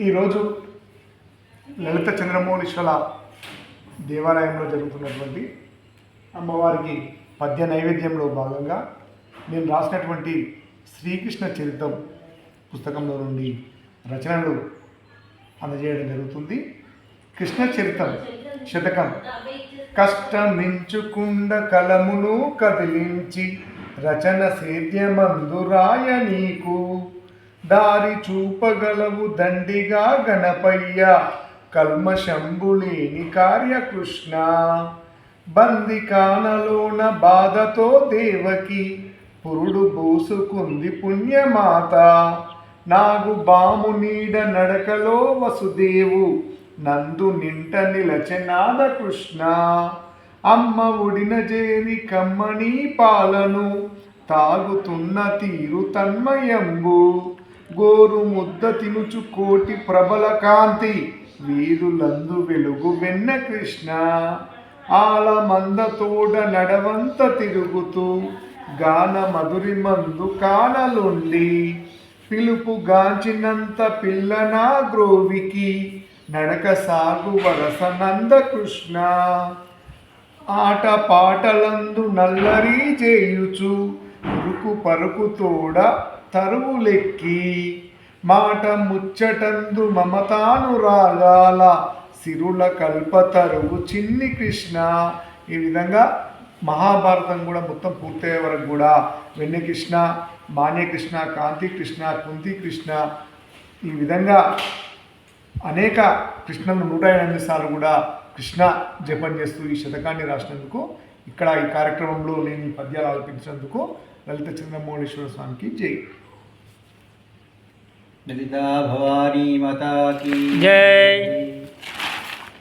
ఈరోజు లలిత చంద్రమౌళీశ్వర దేవాలయంలో జరుగుతున్నటువంటి అమ్మవారికి పద్య నైవేద్యంలో భాగంగా నేను రాసినటువంటి శ్రీకృష్ణ చరిత్రం పుస్తకంలో నుండి రచనలు అందజేయడం జరుగుతుంది. కృష్ణ చరిత్రం శతకం. కష్టమించుకుండ కలమును కదిలించి రచన సేద్యమందురాయ నీకు. దారి చూపగలవు దండిగా గణపయ్య. కల్మశంబులేని కార్యకృష్ణ. బందికానలోన బాధతో దేవకి. పురుడు బూసుకుంది పుణ్యమాత. నాగు బాము నీడ నడకలో వసుదేవు. నందు నింట నిలచెనాద కృష్ణ అమ్మ ఒడిన చేరి కమ్మని పాలను. తాగుతున్న తీరు తన్మయంబు. గోరు ముద్ద తినుచు కోటి ప్రబల కాంతి. వీరులందు వెలుగు వెన్న కృష్ణ. ఆల తోడ నడవంత తిరుగుతూ గాన మధురి మందు కానలుండి. పిలుపు గాంచినంత పిల్లనా గ్రోవికి. నడక సాగు వరస నంద కృష్ణ. ఆట పాటలందు నల్లరి చేయుచు. ఉరుకు పరుకు తోడ తరువులెక్కి మాట ముచ్చటందు మమతానురాగాల సిరుల కల్ప తరువు చిన్ని కృష్ణ. ఈ విధంగా మహాభారతం కూడా మొత్తం పూర్తయ్యే వరకు కూడా వెన్నకృష్ణ కృష్ణ కాంతికృష్ణ కృష్ణ కాంతి కృష్ణ కుంతి కృష్ణ ఈ విధంగా అనేక కృష్ణను నూట ఎనిమిది సార్లు కూడా కృష్ణ జపం చేస్తూ ఈ శతకాన్ని రాసినందుకు ఇక్కడ ఈ కార్యక్రమంలో నేను ఈ పద్యాలు ఆలపించినందుకు లలిత చంద్రమౌళేశ్వర స్వామికి జై ललिता भवानी माता की जय